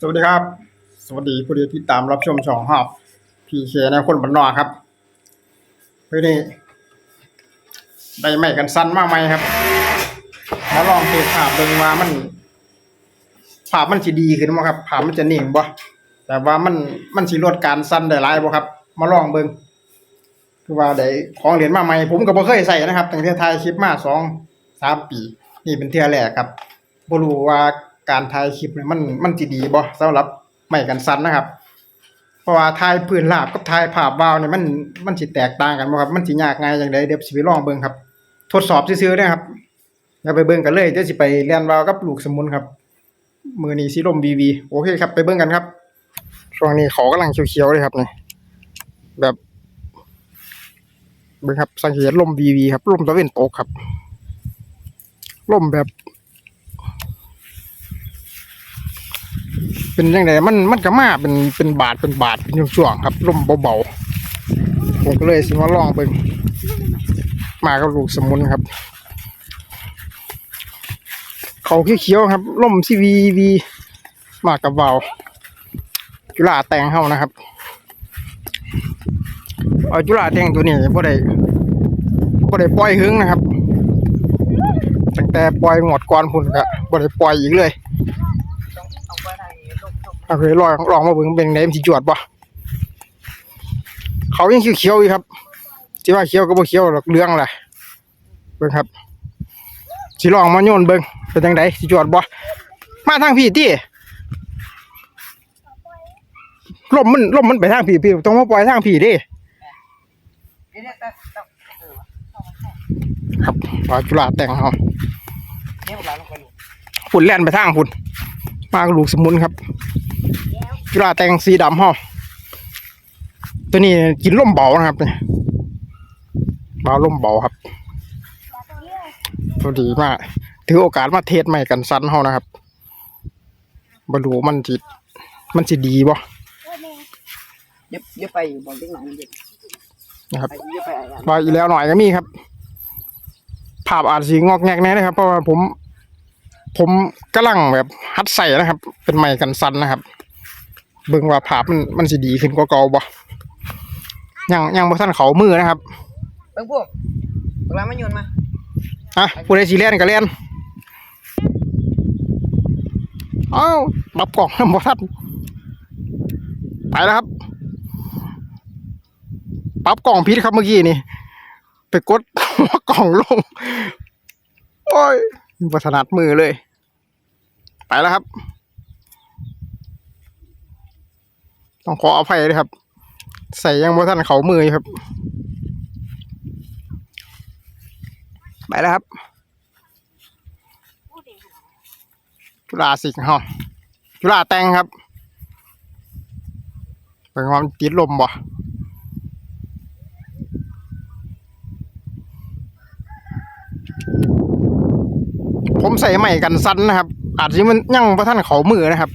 สวัสดีครับ สวัสดีผู้ที่ติดตามรับชมช่องฮอบพีเคในคนบันนอกครับเพื่อนี้ได้ไม่กันสั้นมากไหมครับมาลองเทภาพเบิ่งว่ามันภาพมันสิดีขึ้นบ่ครับภาพมันจะนิ่งบ่แต่ว่ามันมันสิลดการสั้นได้หลายบ่ครับ มาลองเบิ่งคือว่าได้ของเหรียญมาใหม่ผมก็บ่เคยใส่นะครับตั้งแต่ถ่ายคลิปมา2 3ปี นี่เป็นเทื่อแรกครับบ่รู้ว่า การถ่ายคลิปเนี่ยมันมันสิดีบ่สำหรับไม่กันสั้นนะครับ เพราะว่าถ่ายพื้นราบกับถ่ายภาพวาวเนี่ยมันมันสิแตกต่างกันบ่ครับมันสิยากง่ายจังไดเดี๋ยวสิไปลองเบิ่งครับ ทดสอบซื่อๆเด้อครับแล้วไปเบิ่งกันเลยเดี๋ยวสิไปเรียนวาวกับลูกสมุนครับ มือนี้สิลม VV โอเคครับ ไปเบิ่งกันครับ ช่วงนี้เขากำลังเขียวๆเลยครับเนี่ยแบบเบิ่งครับสังเกตลม VV ครับลมตะเวนตกครับลมแบบ เป็นยังไงมันมันก็มาเป็นเป็นบาทเป็นบาทเป็นช่วงๆครับลมเบาๆผมก็เลยสิมาลองเบิ่งมากับลูกสมุนครับ เขาเขียวๆครับลมซีวีวีมากับเบาจุฬาแตงเฮานะครับเอาจุฬาแตงตัวนี้บ่ได้บ่ได้ปล่อยหึงนะครับตั้งแต่ปล่อยหมดก่อนพุ่นก็บ่ได้ปล่อยอีกเลย เอาเคยลองลองมาเบิ่งเป็นไงมันสิจวดบ่เขายังเขียวๆอยู่ครับที่ว่าเขียวก็บ่เขียวหรอกเรื่องแหละเบิ่งครับสิลองมาโยนเบิ่งเป็นจังไดสิจวดบ่มาทางพี่ติลมมันลมมันไปทางพี่พี่ต้องมาปล่อยทางพี่เดิครับปลาจุฬาแต่งเฮาฝุ่นแล่นไปทางฝุ่น มากับลูกสมุนครับจุฬาแตงสีดำห่อตัวนี้กินล่มเบานะครับเนี่ยเบาล่มเบาครับพอดีมากถือโอกาสมาเทสใหม่กันสั้นเฮานะครับบรรลุมันจิมันสิดีบ่เย็บเย็บไปบอกเล็กหน่อยเย็บนะครับไปเย็บไปอะไรว่าอีแล้วหน่อยก็มีครับ ภาพอาจสีงอกแงกแน่นะครับ เพราะว่าผม ผมกำลังแบบฮัดใส่นะครับ เป็นไม้กันสั้นนะครับ เบิ่งว่าภาพมันมันสิดีขึ้นกว่าเก่าบ่ยังยังบ่ทันเขามือนะครับเบิ้งพวกเวลามันโยนมาอะผู้ใดสิเล่นก็เล่นเอ้าปรับกล่องบ่ทันไปแล้วครับปรับกล่องผิดครับเมื่อกี้นี่ไปกดหัวกล่องลง โอ้ยบัถนัดมือเลย ไปแล้วครับ ต้องขออภัยด้วยครับ ใส่ยังบ่ทันเขามือครับ ไปแล้วครับจุฬาสิงห์ฮาจุฬาแตงครับเป็นความติดลมบ่ผมใส่ใหม่กันสั้นนะครับ อาจจะมันยั่งพระท่านเขามือนะครับ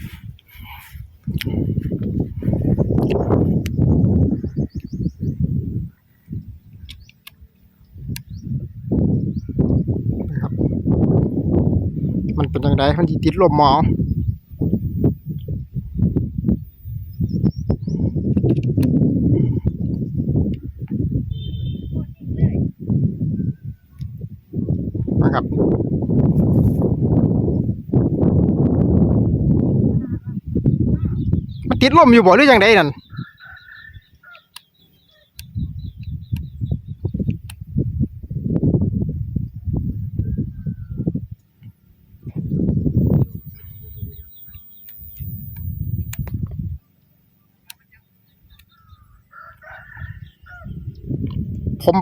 นะครับมันเป็นยังไงมันติดลมมองะครับมัน ติดลมอยู่บ่หรือยังไงนั่นผม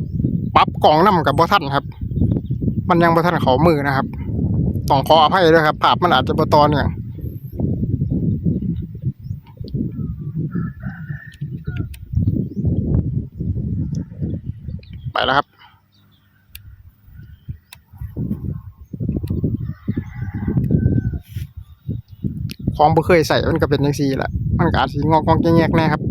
ปรับกล่องน้ำกับบ่ท่านครับ มันยังบ่ท่านเขามือนะครับ ต้องขออภัยด้วยครับ ภาพมันอาจจะบ่ตอเนี่ยงไป แล้วครับ ของบ่เคยใส่มันก็เป็นจังซี่แหละมันก็อาจสิงอกงอกแงกๆแน่ครับ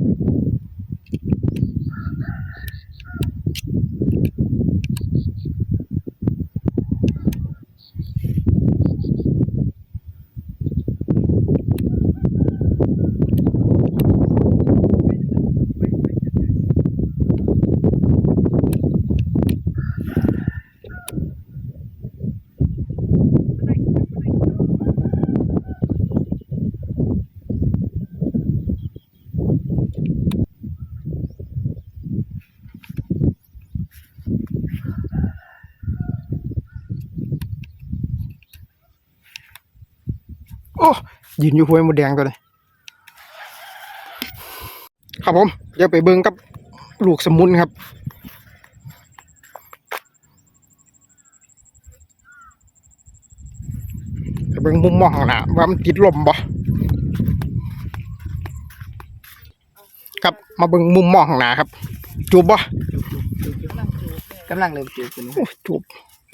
ยืนอยู่ห้วยหมดแดงตัวนี้ครับผมเดี๋ยวไปเบิ่งกับลูกสมุนครับไปเบิ่งมุมมองข้างหน้าว่ามันติดลมบ่ครับมาเบิ่งมุมมองข้างหน้าครับ จูบบ่กำลังเริ่มจูบกันโอ้จูบ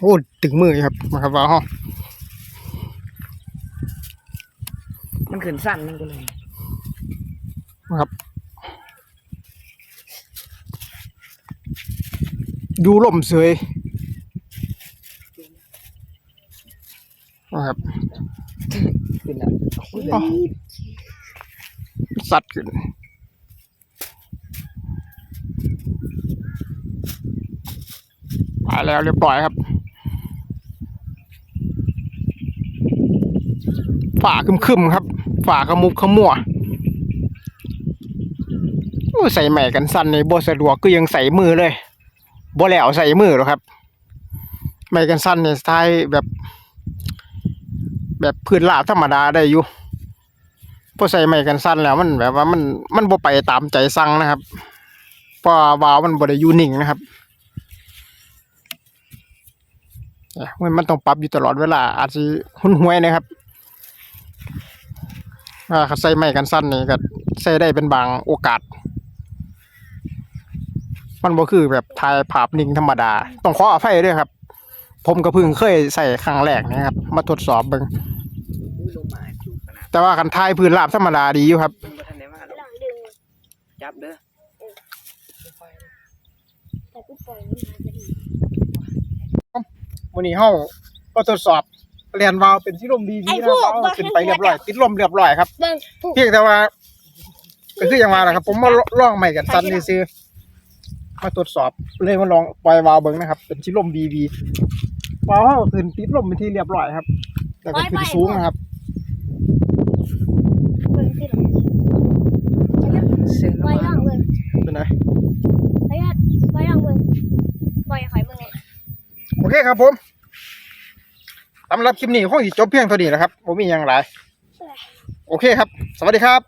โอ้ตึงมืออยู่ครับมาครับว่าห้อง มัน ขึ้นสั้นมันก็เลยนะครับ ดูลมเสยนะครับขึ้นแล้วอ๋อสัตว์ขึ้นไปแล้วเรียบร้อยครับฝ่าคึมๆครับ ฝ่าขมุกขมัวโอ้ใส่ใหม่กันสั้นในบ่สะดวกก็ยังใส่มือเลยบ่แล้วใส่มือหรอครับใหม่กันสั้นเนี่ยสไตล์แบบ แบบพื้นลาบธรรมดาได้อยู่พอใส่ไม้กันสั้นแล้วมันแบบว่ามันมันบ่ไปตามใจสั่งนะครับเพราะว่าวมันบ่ได้อยู่นิ่งนะครับเอ๊ะมันมันต้องปรับอยู่ตลอดเวลาอาจสิหุ่นหวยนะครับ ว่าเขาใส่ไม้กันสั้นนี่ก็ใส่ได้เป็นบางโอกาส มันบ่คือแบบถ่ายภาพนิ่งธรรมดา ต้องขออภัยด้วยครับ ผมก็เพิ่งเคยใส่ครั้งแรกนะครับ มาทดสอบเบิ่งลงมาจูบขนาดแต่ว่าคันถ่ายพื้นราบธรรมดาดีอยู่ครับมันบ่ทันได้มาหรอกหลังดึงจับเด้อแต่กูปล่อยมันมาจะดีวันนี้เฮาก็ทดสอบ เรียนวาล์วเป็นที่ลมดีดีนะวาล์วขึ้นไปเรียบร้อยติดลมเรียบร้อยครับเบิ่งผู้เพียงแต่ว่าก็คืออย่างว่าแหละครับ ผมมาลองใหม่กันซันซื้อๆมาตรวจสอบเลยมาลองปล่อยวาล์วเบิ่งนะครับ เป็นที่ลมดีดีวาล์วเฮาขึ้นติดลมเป็นที่เรียบร้อยครับแต่ก็ขึ้นสูงนะครับเบิ่งสิหรอเส้นปล่อยมาล่างเบิ่งเป็นไงปล่อยปล่อยล่างเบิ่งปล่อยข่อยเบิ่งเลยโอเคครับผม สำหรับคลิปนี้คงสิจบเพียงเท่านี้นะครับผมมีอย่างไรโอเคครับ สวัสดีครับ